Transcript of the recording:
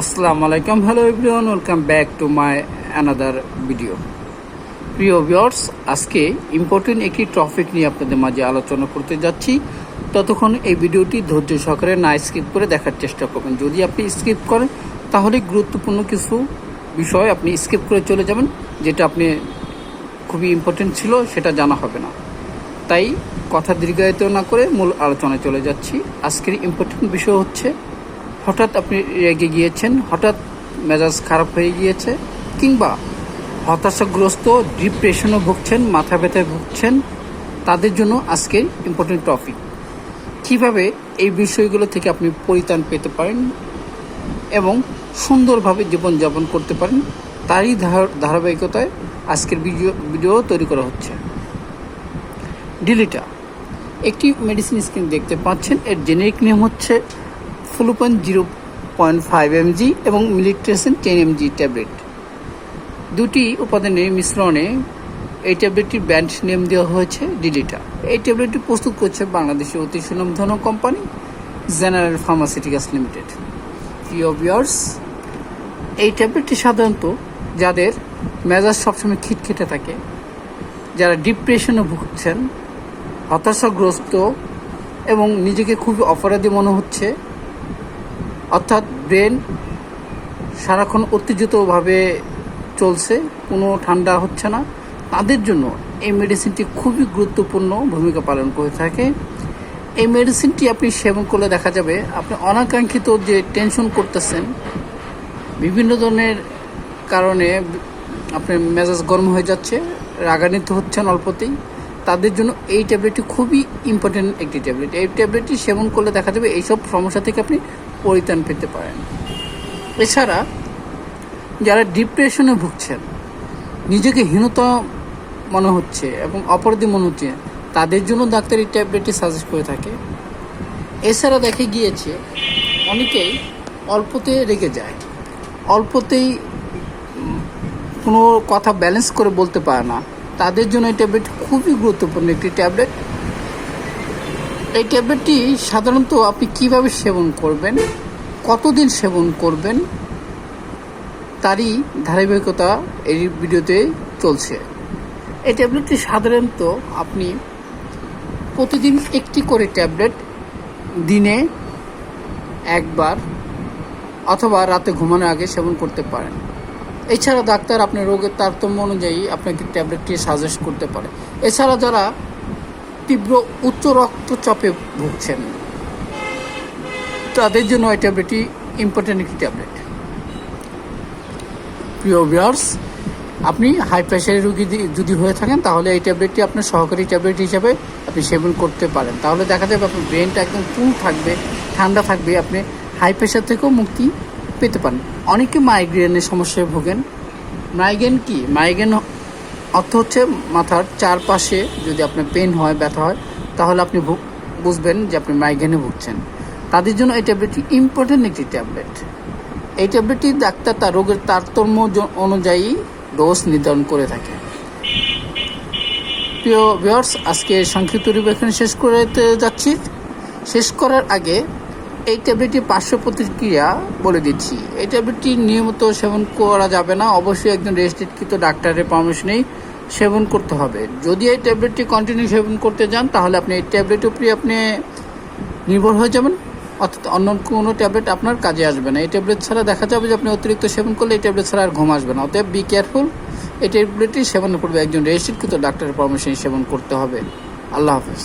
আসসালামু আলাইকুম। Hello everyone welcome back to my another video প্রিয় ভিউয়ার্স আজকে ইম্পর্টেন্ট একটি টপিক নিয়ে আপনাদের মাঝে আলোচনা করতে যাচ্ছি। ততক্ষণ এই ভিডিওটি ধৈর্য সহকারে না স্কিপ করে দেখার চেষ্টা করবেন। যদি আপনি স্কিপ করেন, তাহলে গুরুত্বপূর্ণ কিছু বিষয় আপনি স্কিপ করে চলে যাবেন, যেটা আপনি খুবই ইম্পর্টেন্ট ছিল, সেটা জানা হবে না। তাই কথা দীর্ঘায়িত না করে মূল আলোচনায় চলে যাচ্ছি। আজকের ইম্পর্টেন্ট বিষয় হচ্ছে হঠাৎ আপনি রেগে গিয়েছেন, হঠাৎ মেজাজ খারাপ হয়ে গিয়েছে, কিংবা হতাশাগ্রস্ত ডিপ্রেশনও ভুগছেন, মাথা ব্যথায় ভুগছেন, তাদের জন্য আজকের ইম্পর্টেন্ট টপিক কীভাবে এই বিষয়গুলো থেকে আপনি পরিত্রাণ পেতে পারেন এবং সুন্দরভাবে জীবনযাপন করতে পারেন, তারই ধারাবাহিকতায় আজকের ভিডিও ভিডিও তৈরি করা হচ্ছে। ডিলিটা একটি মেডিসিন স্ক্রিন দেখতে পাচ্ছেন, এর জেনেরিক নেম হচ্ছে ফ্লুপন জিরো পয়েন্ট ফাইভ এমজি এবং মিলিট্রেসেন টেন এমজি ট্যাবলেট দুটি উপাদানের মিশ্রণে এই ট্যাবলেটটির ব্র্যান্ড নেম দেওয়া হয়েছে ডিলিটা। এই ট্যাবলেটটি প্রস্তুত করছে বাংলাদেশের অতি সুনামধন্য কোম্পানি জেনারেল ফার্মাসিউটিক্যালস লিমিটেড। প্রিয় ভিউয়ার্স, এই ট্যাবলেটটি সাধারণত যাদের মেজাজ সবসময় খিটখিটে থাকে, যারা ডিপ্রেশনে ভুগছেন, হতাশাগ্রস্ত এবং নিজেকে খুবই অপরাধী মনে হচ্ছে অর্থাৎ ব্রেন সারাক্ষণ উত্তেজিতভাবে চলছে, কোনো ঠান্ডা হচ্ছে না। তাদের জন্য এই মেডিসিনটি খুবই গুরুত্বপূর্ণ ভূমিকা পালন করে থাকে। এই মেডিসিনটি আপনি সেবন করলে দেখা যাবে আপনি অনাকাঙ্ক্ষিত যে টেনশন করতেছেন, বিভিন্ন ধরনের কারণে আপনার মেজাজ গরম হয়ে যাচ্ছে, রাগান্বিত হচ্ছেন অল্পতেই। তাদের জন্য এই ট্যাবলেটটি খুবই ইম্পর্টেন্ট একটি ট্যাবলেট। এই ট্যাবলেটটি সেবন করলে দেখা যাবে এইসব সমস্যা থেকে আপনি পরিত্রাণ পেতে পারেন। এছাড়া যারা ডিপ্রেশনে ভুগছেন, নিজেকে হীনতা মনে হচ্ছে এবং অপরাধী মনে হচ্ছে, তাদের জন্য ডাক্তার এই ট্যাবলেটটি সাজেস্ট করে থাকে। এছাড়া দেখে গিয়েছে, অনেকেই অল্পতে রেগে যায়। অল্পতেই কোনো কথা ব্যালেন্স করে বলতে পারে না। তাদের জন্য এই ট্যাবলেট খুবই গুরুত্বপূর্ণ একটি ট্যাবলেট। এই ট্যাবলেটটি সাধারণত আপনি কীভাবে সেবন করবেন, কতদিন সেবন করবেন, তারই ধারাবাহিকতা এই ভিডিওতে চলছে। এই ট্যাবলেটটি সাধারণত আপনি প্রতিদিন একটি করে ট্যাবলেট দিনে একবার অথবা রাতে ঘুমানোর আগে সেবন করতে পারেন। এছাড়া ডাক্তার আপনার রোগের তারতম্য অনুযায়ী আপনাকে ট্যাবলেটটি সাজেস্ট করতে পারে। এছাড়া যারা তীব্র উচ্চ রক্তচাপে ভুগছেন, তাদের জন্য এই ট্যাবলেটটি ইম্পর্টেন্ট একটি ট্যাবলেট। প্রিয় ভিউয়ার্স আপনি হাই প্রেশারের রুগী যদি হয়ে থাকেন, তাহলে এই ট্যাবলেটটি আপনার সহকারী ট্যাবলেট হিসাবে আপনি সেবন করতে পারেন। তাহলে দেখা যাবে আপনার ব্রেনটা একদম কুল থাকবে, ঠান্ডা থাকবে, আপনি হাই প্রেশার থেকেও মুক্তি পেতে পারেন। অনেকে মাইগ্রেনের সমস্যায় ভোগেন। মাইগ্রেন কি? মাইগ্রেন অর্থ হচ্ছে মাথার চারপাশে যদি আপনার পেন হয়, ব্যথা হয়, তাহলে আপনি বুঝবেন যে আপনি মাইগ্রেনে ভুগছেন। তাদের জন্য এই ট্যাবলেটটি ইম্পর্টেন্ট একটি ট্যাবলেট এই ট্যাবলেটটি ডাক্তার তার রোগের তারতম্য অনুযায়ী ডোজ নির্ধারণ করে থাকে। প্রিয় ভিউয়ার্স আজকে সংক্ষিপ্ত রিভিউ এখানে শেষ করতে যাচ্ছি। শেষ করার আগে এই ট্যাবলেটটি পার্শ্ব প্রতিক্রিয়া বলে দিচ্ছি। এই ট্যাবলেটটি নিয়মিত সেবন করা যাবে না। অবশ্যই একজন রেজিস্ট্রেটকৃত ডাক্তারের পারমিশনেই সেবন করতে হবে। যদি এই ট্যাবলেটটি কন্টিনিউ সেবন করতে যান, তাহলে আপনি এই ট্যাবলেটের উপরে আপনি নির্ভর হয়ে যাবেন। অর্থাৎ অন্য কোনো ট্যাবলেট আপনার কাজে আসবে না। এই ট্যাবলেট ছাড়া দেখা যাবে যে আপনি অতিরিক্ত সেবন করলে এই ট্যাবলেট ছাড়া আর ঘুম আসবে না। অতএব বি কেয়ারফুল এই ট্যাবলেটটি সেবনের করবে। একজন রেজিস্ট্রিকৃত ডাক্তারের পরামর্শে সেবন করতে হবে। আল্লাহ হাফেজ।